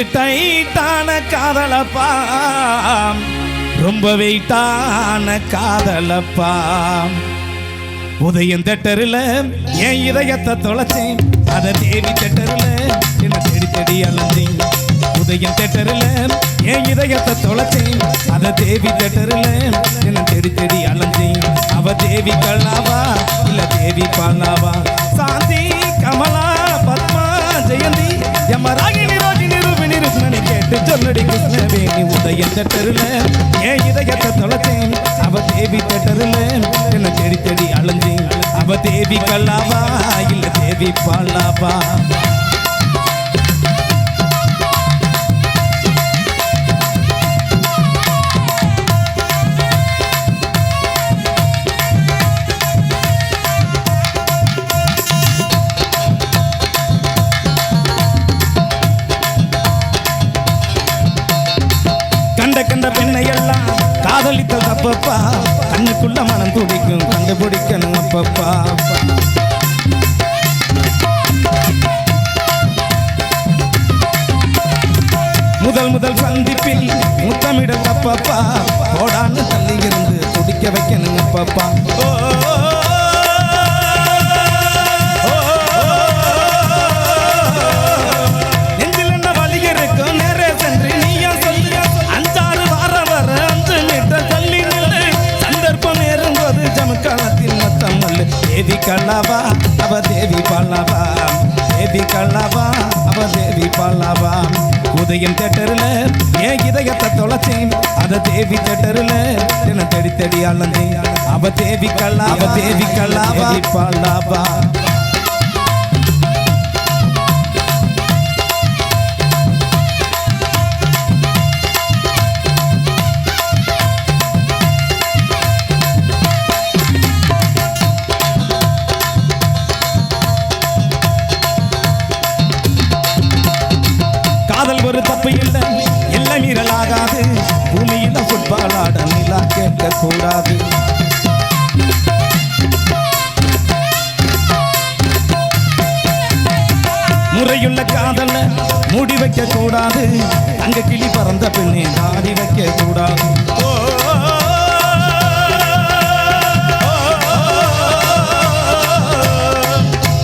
இது டைட்டான காதலப்பா. ரொம்ப வெயிட்டான காதலப்பா. உதயம் தட்டரில் என் இதயத்தை தொலைச்சேன். அதை தேவி தட்டரில் என்ன தேடி தேடி அலைஞ்சேன். உதயம் தட்டரில் என் இதயத்தை தொலைச்சேன். அதை தேவி தட்டரில் என்ன தேடி தேடி அலைஞ்சேன். அவ தேவி கல்லாவா இல்ல தேவி பாலாவா? சாந்தி கமலா பத்மா ஜெயந்தி யமராகினி கேட்டு சொல்லடி கிருஷ்ணவேணி உதயம் தெருல ஏன் இதயத்தை தொலைச்சேன் அவ தேவி தட்டருல என்ன தேடி தேடி அலைஞ்சேன் அவ தேவி கல்லாவா இல்ல தேவி பாலாவா காதலித்த தப்பப்பா கண்ணுக்குள்ள மனம் துடிக்கும் கண்டுபிடிக்கணும் அப்பப்பா. முதல் முதல் சந்திப்பில் முத்தமிட தப்பப்பா ஓடான்னு தள்ளி இருந்து துடிக்க வைக்கணும் அப்பப்பா. ஓ, ஏன் இதயத்தை தொலைச்சேன். அத தேவி தேட்டரில் என்ன தேடி தேடி அலைஞ்சேன். அவ தேவி கல்லா அவ தேவி கல்லாவா? பாலாவா? கூடாது. முறையுள்ள காதல மூடி வைக்க கூடாது. அங்க கிளி பறந்த பெண்ணே தாடி வைக்க கூடாது.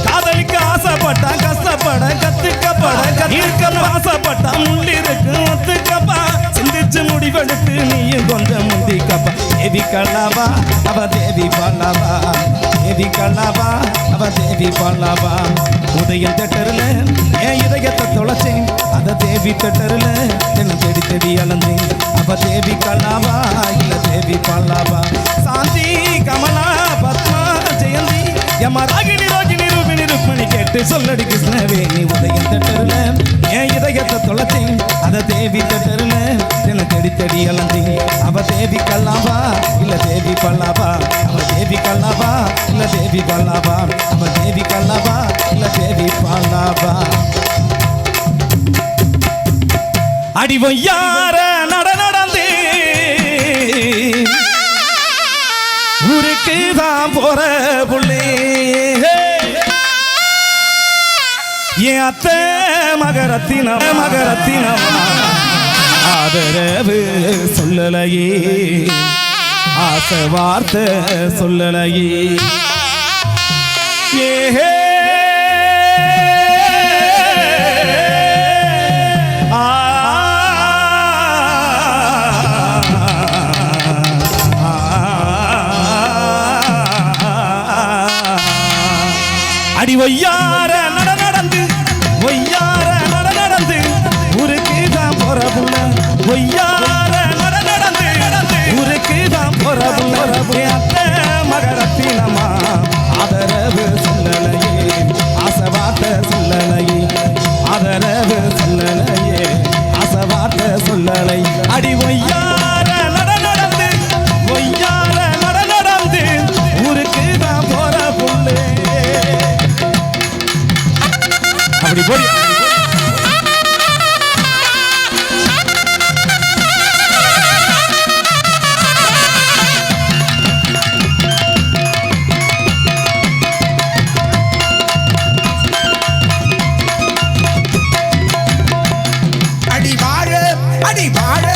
காதலிக்க ஆசைப்பட்டா கஷ்டப்பட கத்துக்கப்பட கத்துக்க ஆசைப்பட்டா முள்ளிருக்கு ஒத்துக்கப்பா. சிந்திச்சு முடிவெடுத்து நீயும் கொஞ்சம் முந்திக்கப்பா அவ தேவி பண்ணவா? தேவி கல்லாவா அவ தேவி பண்ணவா? உதயம் தட்டருல என் இதயத்தை தொலைச்சேன் அத தேவி தட்டருல என்ன தேடி தேடி அலந்தேன் அவ தேவி கல்லாவா இல்ல தேவி பண்ணவா? சாந்தி கமலா பத்மா ஜெயந்தி யமராகினி ரோகிணி ரூபிணி ருக்மணி கேட்டு சொல்லடி கிருஷ்ணவேணி உதயம் தட்டருல என் இதயத்தை தொலைச்சேன் அத தேவி தட்டருல என்ன தேடி தேடி அலந்தேன் இல்ல தேவி பல்லாவா அவ தேவி கல்லாவா இல்ல தேவி பல்லாவா? அடி ஒய்யார நட நடந்து? ஊருக்கு தான் போற புள்ளே. என் அத்தை மகரத்தினம் மகரத்தினம் ஆதரவு சொல்லலையே. ஆசை வார்த்தை சொல்லலையே. அடி ஒய்யார நட நடந்து ஒய்யார நட நடந்து ஊருக்கு தான் போற ஒய்யார நட நடந்து ஊருக்கு தான் போற அப்படி போடி அடி வாழ அடி வாழ.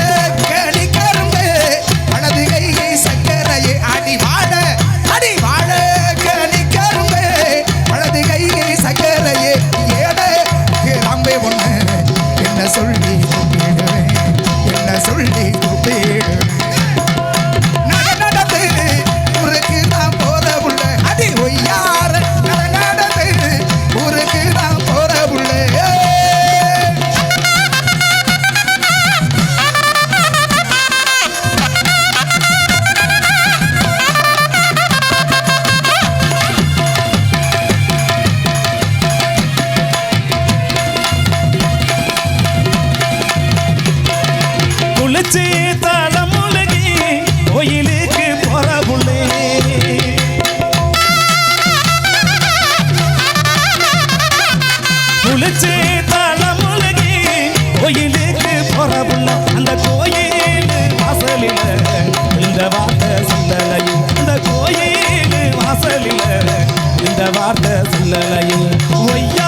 வார்த்தை சொல்லலையும் ஒய்ய